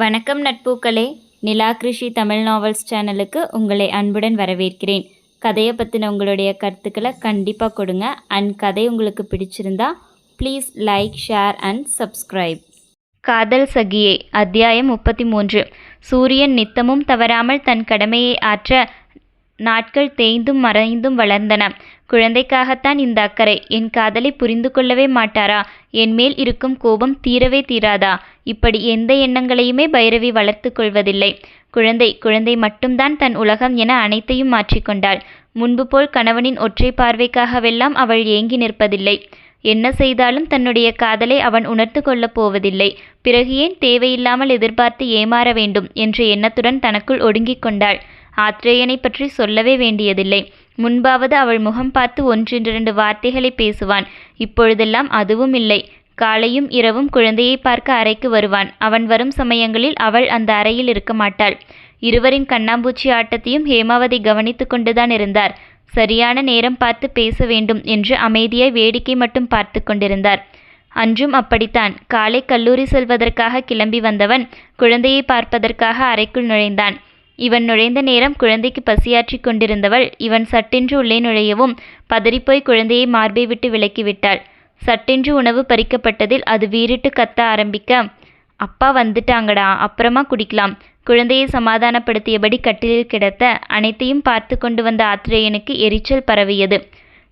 வணக்கம் நட்பூக்களே. நிலா கிருஷி தமிழ் நாவல்ஸ் சேனலுக்கு உங்களை அன்புடன் வரவேற்கிறேன். கதையை பற்றின உங்களுடைய கருத்துக்களை கண்டிப்பாக கொடுங்க. அண்ட் கதை உங்களுக்கு பிடிச்சிருந்தா please like share and subscribe Kadhal Sakiye அத்தியாயம் முப்பத்தி மூன்று சூரியன் நித்தமும் தவறாமல் தன் கடமையை ஆற்ற நாட்கள் தேய்ந்தும் மறைந்தும் வளர்ந்தன. குழந்தைக்காகத்தான் இந்த அக்கறை. என் காதலை புரிந்து கொள்ளவே மாட்டாரா? என் மேல் இருக்கும் கோபம் தீரவே தீராதா? இப்படி எந்த எண்ணங்களையுமே பைரவி வளர்த்து கொள்வதில்லை. குழந்தை குழந்தை மட்டும்தான் தன் உலகம் என அனைத்தையும் மாற்றிக்கொண்டாள் முன்பு போல் கணவனின் ஒற்றை பார்வைக்காகவெல்லாம் அவள் ஏங்கி நிற்பதில்லை. என்ன செய்தாலும் தன்னுடைய காதலை அவன் உணர்ந்து கொள்ளப் போவதில்லை. பிறகு ஏன் தேவையில்லாமல் எதிர்பார்த்து ஏமாற வேண்டும் என்ற எண்ணத்துடன் தனக்குள் ஒடுங்கிக் கொண்டாள். ஆத்ரேயனை பற்றி சொல்லவே வேண்டியதில்லை. முன்பாவது அவள் முகம் பார்த்து ஒன்றிரண்டு வார்த்தைகளை பேசுவான். இப்பொழுதெல்லாம் அதுவும் இல்லை. காலையும் இரவும் குழந்தையை பார்க்க அறைக்கு வருவான். அவன் வரும் சமயங்களில் அவள் அந்த அறையில் இருக்க மாட்டாள். இருவரின் கண்ணாம்பூச்சி ஆட்டத்தையும் ஹேமாவதி கவனித்து கொண்டுதான் இருந்தார். சரியான நேரம் பார்த்து பேச வேண்டும் என்று அமைதியாய் வேடிக்கை மட்டும் பார்த்து கொண்டிருந்தார். அன்றும் அப்படித்தான். காலை கல்லூரி செல்வதற்காக கிளம்பி வந்தவன் குழந்தையை பார்ப்பதற்காக அறைக்குள் நுழைந்தான். இவன் நுழைந்த நேரம் குழந்தைக்கு பசியாற்றி கொண்டிருந்தவள் இவன் சட்டென்று உள்ளே நுழையவும் பதறிப்போய் குழந்தையை மார்பை விட்டு விலக்கிவிட்டாள் சட்டென்று உணவு பறிக்கப்பட்டதில் அது வீறிட்டு கத்த ஆரம்பிக்க அப்பா வந்துட்டாங்கடா அப்புறமா குடிக்கலாம் குழந்தையை சமாதானப்படுத்தியபடி கட்டிலில் கிடத்த அனைத்தையும் பார்த்து கொண்டு வந்த ஆத்திரேயனுக்கு எரிச்சல் பரவியது.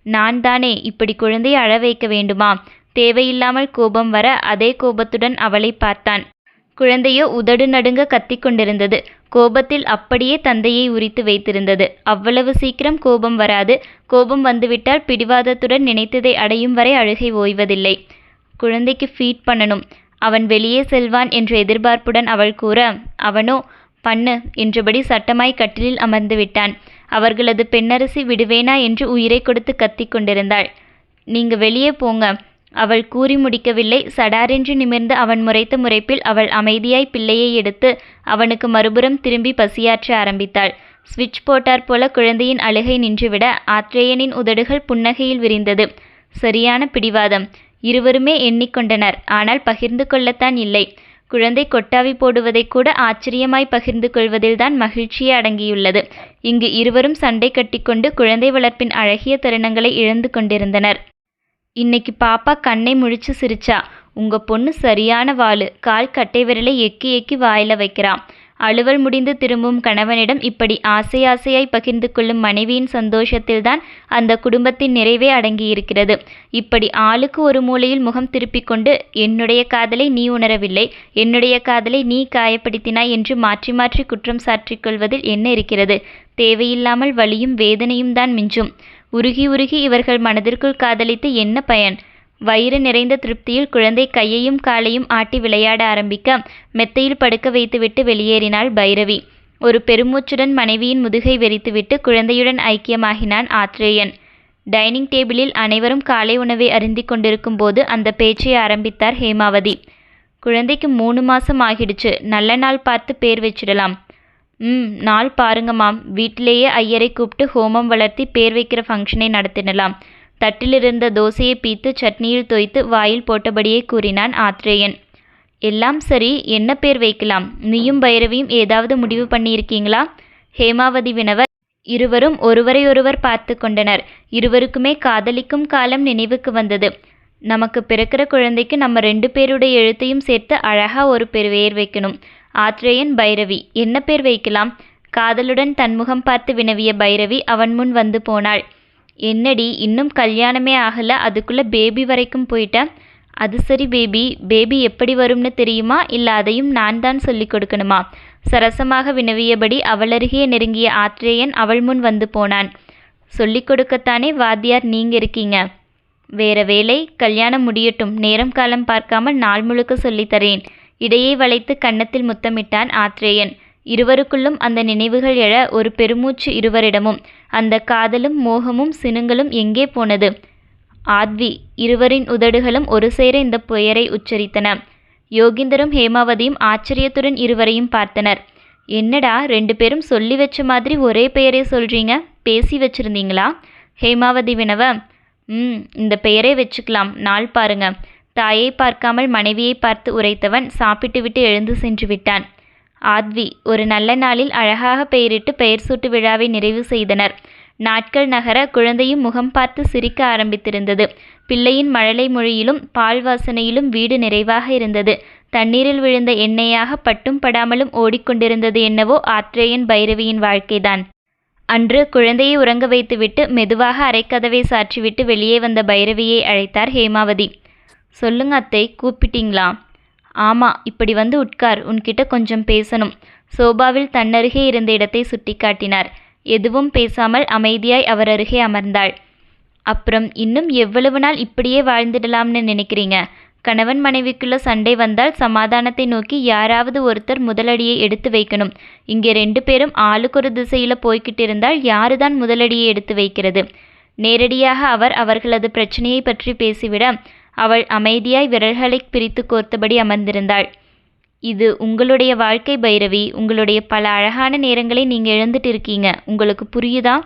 நான் தானே இப்படி குழந்தையை அழ வைக்க வேண்டுமா? தேவையில்லாமல் கோபம் வர அதே கோபத்துடன் அவளை பார்த்தான். குழந்தையோ உதடு நடுங்க கத்திக் கொண்டிருந்தது. கோபத்தில் அப்படியே தந்தையை உரித்து வைத்திருந்தது. அவ்வளவு சீக்கிரம் கோபம் வராது. கோபம் வந்துவிட்டால் பிடிவாதத்துடன் நினைத்ததை அடையும் வரை அழுகை ஓய்வதில்லை. குழந்தைக்கு ஃபீட் பண்ணணும். அவன் வெளியே செல்வான் என்ற எதிர்பார்ப்புடன் அவள் கூற அவனோ பண்ணு என்றபடி சட்டமாய் கட்டிலில் அமர்ந்து விட்டான். அவர்களது பெண்ணரசி விடுவேனா என்று உயிரை கொடுத்து கத்திக் கொண்டிருந்தாள். நீங்க வெளியே போங்க. அவள் கூறி முடிக்கவில்லை. சடாரென்று நிமிர்ந்து அவன் முறைத்த முறைப்பில் அவள் அமைதியாய் பிள்ளையை எடுத்து அவனுக்கு மறுபுறம் திரும்பி பசியாற்ற ஆரம்பித்தாள். ஸ்விட்ச் போட்டார் போல குழந்தையின் அழுகை நின்றுவிட ஆத்ரேயனின் உதடுகள் புன்னகையில் விரிந்தது. சரியான பிடிவாதம். இருவருமே எண்ணிக்கொண்டனர். ஆனால் பகிர்ந்து கொள்ளத்தான் இல்லை. குழந்தை கொட்டாவி போடுவதை கூட ஆச்சரியமாய் பகிர்ந்து கொள்வதில்தான் மகிழ்ச்சியே அடங்கியுள்ளது. இங்கு இருவரும் சண்டை கட்டிக்கொண்டு குழந்தை வளர்ப்பின் அழகிய தருணங்களை இழந்து கொண்டிருந்தனர். இன்னைக்கு பாப்பா கண்ணை முழிச்சு சிரிச்சா. உங்க பொண்ணு சரியான வாளு. கால் கட்டை விரலை எக்கி எக்கி வாயில வைக்கிறான் அலுவல் முடிந்து திரும்பும் கணவனிடம் இப்படி ஆசை ஆசையாய் பகிர்ந்து கொள்ளும் மனைவியின் சந்தோஷத்தில்தான் அந்த குடும்பத்தின் நிறைவே அடங்கியிருக்கிறது. இப்படி ஆளுக்கு ஒரு மூலையில் முகம் திருப்பிக் கொண்டு என்னுடைய காதலை நீ உணரவில்லை. என்னுடைய காதலை நீ காயப்படுத்தினாய் என்று மாற்றி மாற்றி குற்றம் சாற்றிக் கொள்வதில் என்ன இருக்கிறது? தேவையில்லாமல் வலியும் வேதனையும் தான் மிஞ்சும். உருகி உருகி இவர்கள் மனதிற்குள் காதலித்து என்ன பயன்? வயிறு நிறைந்த திருப்தியில் குழந்தை கையையும் காலையும் ஆட்டி விளையாட ஆரம்பிக்க மெத்தையில் படுக்க வைத்துவிட்டு வெளியேறினாள் பைரவி. ஒரு பெருமூச்சுடன் மனைவியின் முதுகை வெறித்துவிட்டு குழந்தையுடன் ஐக்கியமாகினான் ஆத்ரேயன். டைனிங் டேபிளில் அனைவரும் காலை உணவை அருந்தி கொண்டிருக்கும் போது அந்த பேச்சை ஆரம்பித்தார் ஹேமாவதி. குழந்தைக்கு மூணு மாசம் ஆகிடுச்சு. நல்ல நாள் பார்த்து பேர் வச்சிடலாம். ம் நாள் பாருங்கம்மாம் வீட்டிலேயே ஐயரை கூப்பிட்டு ஹோமம் வளர்த்தி பேர் வைக்கிற ஃபங்க்ஷனை நடத்திடலாம் தட்டிலிருந்த தோசையை பீத்து சட்னியில் தோய்த்து வாயில் போட்டபடியே கூறினான் ஆத்ரேயன். எல்லாம் சரி என்ன பேர் வைக்கலாம்? நீயும் பைரவியும் ஏதாவது முடிவு பண்ணியிருக்கீங்களா? ஹேமாவதி வினவர். இருவரும் ஒருவரையொருவர் பார்த்து கொண்டனர். இருவருக்குமே காதலிக்கும் காலம் நினைவுக்கு வந்தது. நமக்கு பிறக்கிற குழந்தைக்கு நம்ம ரெண்டு பேருடைய எழுத்தையும் சேர்த்து அழகா ஒரு பேர் வேர் வைக்கணும். ஆத்ரேயன் பைரவி என்ன பேர் வைக்கலாம்? காதலுடன் தன்முகம் பார்த்து வினவிய பைரவி அவன் முன் வந்து போனாள். என்னடி இன்னும் கல்யாணமே ஆகல அதுக்குள்ள பேபி வரைக்கும் போயிட்ட? அது சரி பேபி பேபி எப்படி வரும்னு தெரியுமா? இல்லை அதையும் நான் தான் சொல்லிக் கொடுக்கணுமா? சரசமாக வினவியபடி அவளருகே நெருங்கிய ஆத்ரேயன் அவள் முன் வந்து போனான். சொல்லிக் கொடுக்கத்தானே வாத்தியார் நீங்க இருக்கீங்க? வேற வேலை கல்யாணம் முடியட்டும் நேரம் காலம் பார்க்காமல் நாள் முழுக்க சொல்லித்தரேன் இடையே வளைத்து கன்னத்தில் முத்தமிட்டான் ஆத்ரேயன். இருவருக்குள்ளும் அந்த நினைவுகள் எழ ஒரு பெருமூச்சு இருவரிடமும். அந்த காதலும் மோகமும் சினுங்களும் எங்கே போனது? ஆத்வி இருவரின் உதடுகளும் ஒரு சேர இந்த பெயரை உச்சரித்தன. யோகிந்தரும் ஹேமாவதியும் ஆச்சரியத்துடன் இருவரையும் பார்த்தனர். என்னடா ரெண்டு பேரும் சொல்லி வச்ச மாதிரி ஒரே பெயரை சொல்றீங்க? பேசி வச்சிருந்தீங்களா? ஹேமாவதி வினவ ம் இந்த பெயரே வச்சுக்கலாம். நாள் பாருங்க. தாயை பார்க்காமல் மனைவியை பார்த்து உரைத்தவன் சாப்பிட்டுவிட்டு எழுந்து சென்று விட்டான். ஆத்வி ஒரு நல்ல நாளில் அழகாக பெயரிட்டு பெயர் சூட்டு விழாவை நிறைவு செய்தனர். நாட்கள் நகர குழந்தையும் முகம் பார்த்து சிரிக்க ஆரம்பித்திருந்தது. பிள்ளையின் மழலை மொழியிலும் பால் வாசனையிலும் வீடு நிறைவாக இருந்தது. தண்ணீரில் விழுந்த எண்ணெயாக பட்டும் படாமலும் ஓடிக்கொண்டிருந்தது என்னவோ ஆத்ரேயன் பைரவியின் வாழ்க்கைதான். அன்று குழந்தையை உறங்க வைத்துவிட்டு மெதுவாக அரைக்கதவை சாற்றிவிட்டு வெளியே வந்த பைரவியை அழைத்தார் ஹேமாவதி. சொல்லுங்க அத்தை கூப்பிட்டீங்களா? ஆமா இப்படி வந்து உட்கார் உன்கிட்ட கொஞ்சம் பேசணும். சோபாவில் தன்னருகே இருந்த இடத்தை சுட்டிக்காட்டினார் எதுவும் பேசாமல் அமைதியாய் அவர் அருகே அமர்ந்தாள். அப்புறம் இன்னும் எவ்வளவு நாள் இப்படியே வாழ்ந்துடலாம்னு நினைக்கிறீங்க? கணவன் மனைவிக்குள்ள சண்டை வந்தால் சமாதானத்தை நோக்கி யாராவது ஒருத்தர் முதலடியை எடுத்து வைக்கணும். இங்கே ரெண்டு பேரும் ஆளுக்கு ஒரு திசையில் போய்கிட்டு இருந்தால் யாருதான் முதலடியை எடுத்து வைக்கிறது? நேரடியாக அவர் அவர்களது பிரச்சனையை பற்றி பேசிவிட அவள் அமைதியாய் விரல்களை பிரித்து கோர்த்தபடி அமர்ந்திருந்தாள். இது உங்களுடைய வாழ்க்கை பைரவி. உங்களுடைய பல அழகான நேரங்களை நீங்கள் இழந்துட்டு இருக்கீங்க உங்களுக்கு புரியுதா?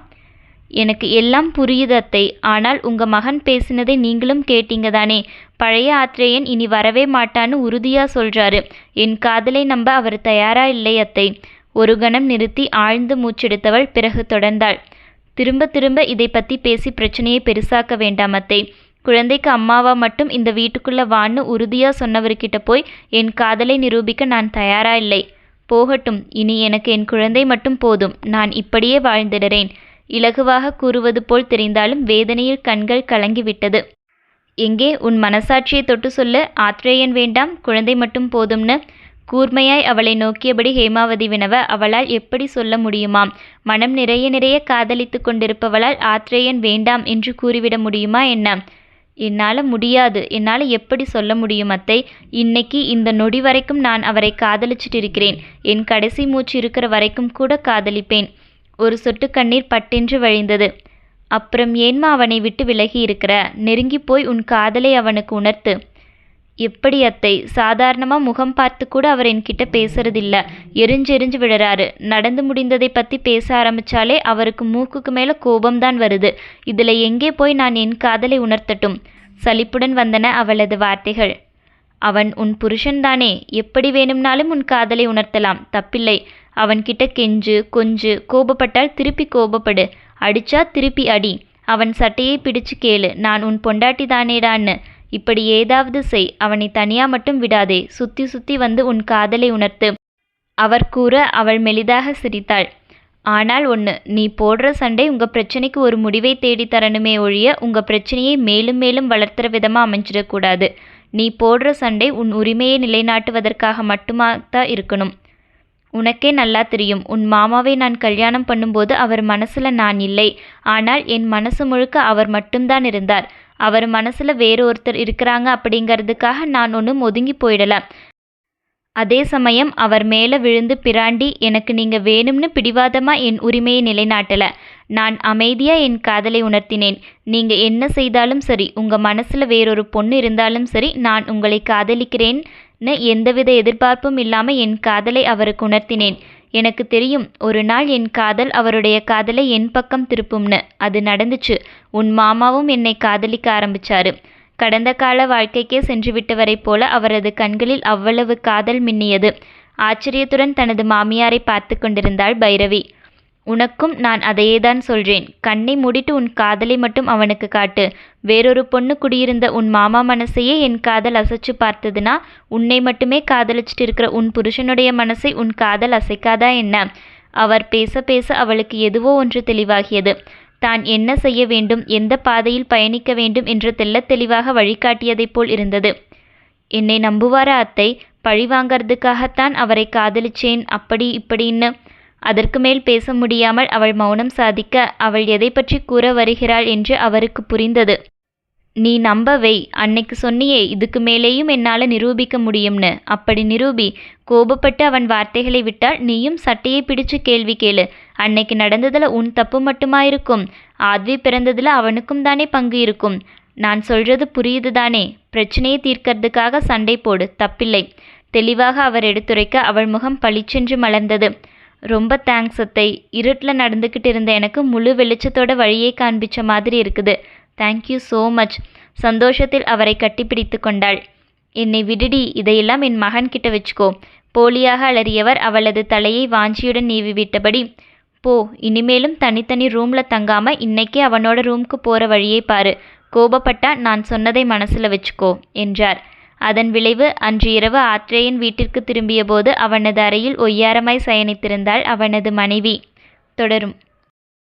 எனக்கு எல்லாம் புரியுது அத்தை. ஆனால் உங்க மகன் பேசினதை நீங்களும் கேட்டீங்க தானே. பழைய ஆத்திரேயன் இனி வரவே மாட்டான்னு உறுதியா சொல்றாரு. என் காதலை நம்ப அவர் தயாரா இல்லை அத்தை. ஒரு கணம் நிறுத்தி ஆழ்ந்து மூச்செடுத்தவள் பிறகு தொடர்ந்தாள். திரும்ப திரும்ப இதை பத்தி பேசி பிரச்சனையை பெருசாக்க வேண்டாம் அத்தை. குழந்தைக்கு அம்மாவா மட்டும் இந்த வீட்டுக்குள்ள வான்னு உறுதியா சொன்னவர்கிட்ட போய் என் காதலை நிரூபிக்க நான் தயாரா இல்லை. போகட்டும் இனி எனக்கு என் குழந்தை மட்டும் போதும். நான் இப்படியே வாழ்ந்திடுறேன். இலகுவாக கூறுவது போல் தெரிந்தாலும் வேதனையில் கண்கள் கலங்கிவிட்டது. எங்கே உன் மனசாட்சியை தொட்டு சொல்லு ஆத்ரேயன் வேண்டாம். குழந்தை மட்டும் போதும்னு. கூர்மையாய் அவளை நோக்கியபடி ஹேமாவதி வினவ அவளால் எப்படி சொல்ல முடியுமாம்? மனம் நிறைய நிறைய காதலித்து கொண்டிருப்பவளால் ஆத்ரேயன் வேண்டாம் என்று கூறிவிட முடியுமா என்ன? என்னால் முடியாது. என்னால் எப்படி சொல்ல முடியும் அத்தை? இன்னைக்கு இந்த நொடி வரைக்கும் நான் அவரை காதலிச்சிட்டு இருக்கிறேன் என் கடைசி மூச்சு இருக்கிற வரைக்கும் கூட காதலிப்பேன். ஒரு சொட்டு கண்ணீர் பட்டென்று வழிந்தது. அப்புறம் ஏன்மா அவனை விட்டு விலகி இருக்கிற? நெருங்கி போய் உன் காதலை அவனுக்கு உணர்த்து. எப்படி அத்தை? சாதாரணமாக முகம் பார்த்து கூட அவர் என்கிட்ட பேசுறதில்ல. எரிஞ்சு எரிஞ்சு நடந்து முடிந்ததை பற்றி பேச ஆரம்பிச்சாலே அவருக்கு மூக்குக்கு மேலே கோபம்தான் வருது. இதில் எங்கே போய் நான் என் காதலை உணர்த்தட்டும்? சலிப்புடன் வந்தன அவளது வார்த்தைகள். அவன் உன் புருஷன்தானே எப்படி வேணும்னாலும் உன் காதலை உணர்த்தலாம். தப்பில்லை. அவன்கிட்ட கெஞ்சு கொஞ்சு கோபப்பட்டால் திருப்பி கோபப்படு. அடிச்சா திருப்பி அடி. அவன் சட்டையை பிடிச்சு கேளு. நான் உன் பொண்டாட்டி தானேடான்னு. இப்படி ஏதாவது செய் அவனை தனியா மட்டும் விடாதே சுத்தி சுத்தி வந்து உன் காதலை உணர்த்து. அவர் கூற அவள் மெலிதாக சிரித்தாள். ஆனால் ஒன்று நீ போடுற சண்டை உங்கள் பிரச்சனைக்கு ஒரு முடிவை தேடி தரணுமே ஒழிய உங்கள் பிரச்சனையை மேலும் மேலும் வளர்த்துற விதமாக அமைஞ்சிடக்கூடாது நீ போடுற சண்டை உன் உரிமையை நிலைநாட்டுவதற்காக மட்டுமா தான் இருக்கணும். உனக்கே நல்லா தெரியும் உன் மாமாவை நான் கல்யாணம் பண்ணும்போது அவர் மனசில் நான் இல்லை. ஆனால் என் மனசு முழுக்க அவர் மட்டும்தான் இருந்தார். அவர் மனசில் வேறு ஒருத்தர் இருக்கிறாங்க அப்படிங்கிறதுக்காக நான் ஒன்றும் ஒதுங்கி போயிடல. அதே சமயம் அவர் மேலே விழுந்து பிராண்டி எனக்கு நீங்கள் வேணும்னு பிடிவாதமாக என் உரிமையை நிலைநாட்டல. நான் அமைதியாக என் காதலை உணர்த்தினேன். நீங்கள் என்ன செய்தாலும் சரி உங்கள் மனசில் வேறொரு பொண்ணு இருந்தாலும் சரி நான் உங்களை காதலிக்கிறேன்னு எந்தவித எதிர்பார்ப்பும் இல்லாமல் என் காதலை அவருக்கு உணர்த்தினேன். எனக்கு தெரியும் ஒரு நாள் என் காதல் அவருடைய காதலை என் பக்கம் திருப்பும்னு. அது நடந்துச்சு. உன் மாமாவும் என்னை காதலிக்க ஆரம்பிச்சாரு. கடந்த கால வாழ்க்கைக்கே சென்று விட்டவரைப் போல அவரது கண்களில் அவ்வளவு காதல் மின்னியது. ஆச்சரியத்துடன் தனது மாமியாரை பார்த்து கொண்டிருந்தாள் பைரவி. உனக்கும் நான் அதையேதான் சொல்றேன். கண்ணை மூடிட்டு உன் காதலை மட்டும் அவனுக்கு காட்டு. வேறொரு பொண்ணு குடியிருந்த உன் மாமா மனசையே என் காதல் அசைச்சு பார்த்ததுனா உன்னை மட்டுமே காதலிச்சிட்டு இருக்கிற உன் புருஷனுடைய மனசை உன் காதல் அசைக்காதா என்ன? அவர் பேச பேச அவளுக்கு எதுவோ ஒன்று தெளிவாகியது. தான் என்ன செய்ய வேண்டும் எந்த பாதையில் பயணிக்க வேண்டும் என்று தெள்ளத் தெளிவாக வழிகாட்டியதைப் போல் இருந்தது. என்னை நம்புவாரா அத்தை? பழி வாங்கறதுக்காகத்தான் அவரை காதலிச்சேன். அப்படி இப்படின்னு அதற்கு மேல் பேச முடியாமல் அவள் மௌனம் சாதிக்க அவள் எதை பற்றி கூற வருகிறாள் என்று அவருக்கு புரிந்தது. நீ நம்ப வை அன்னைக்கு சொன்னியே இதுக்கு மேலேயும் என்னால் நிரூபிக்க முடியும்னு. அப்படி நிரூபி கோபப்பட்டு அவன் வார்த்தைகளை விட்டால் நீயும் சட்டையை பிடிச்சு கேள்வி கேளு. அன்னைக்கு நடந்ததுல உன் தப்பு மட்டுமா இருக்கும்? ஆத்வி பிறந்ததுல அவனுக்கும் தானே பங்கு இருக்கும். நான் சொல்றது புரியுது தானே? பிரச்சனையை தீர்க்கறதுக்காக சண்டை போடு தப்பில்லை. தெளிவாக அவர் எடுத்துரைக்க அவள் முகம் பளிச்சென்று மலர்ந்தது. ரொம்ப தேங்க்ஸ் அத்தை. இருட்டில் நடந்துக்கிட்டு இருந்த எனக்கு முழு வெளிச்சத்தோட வழியை காண்பிச்ச மாதிரி இருக்குது. தேங்க்யூ ஸோ மச் சந்தோஷத்தில் அவரை கட்டிப்பிடித்து கொண்டாள். என்னை விடுடி இதையெல்லாம் என் மகன் கிட்ட வச்சுக்கோ. போலியாக அலறியவர் அவளது தலையை வாஞ்சியுடன் நீவி விட்டபடி போ இனிமேலும் தனித்தனி ரூம்ல தங்காம இன்னைக்கே அவனோட ரூம்க்கு போற வழியை பாரு. கோபப்பட்டா நான் சொன்னதை மனசுல வச்சுக்கோ என்றார். அதன் விளைவு அன்று இரவு ஆத்ரேயன் வீட்டிற்கு திரும்பியபோது அவனது அறையில் ஒய்யாரமாய் சயனித்திருந்தாள் அவனது மனைவி. தொடரும்.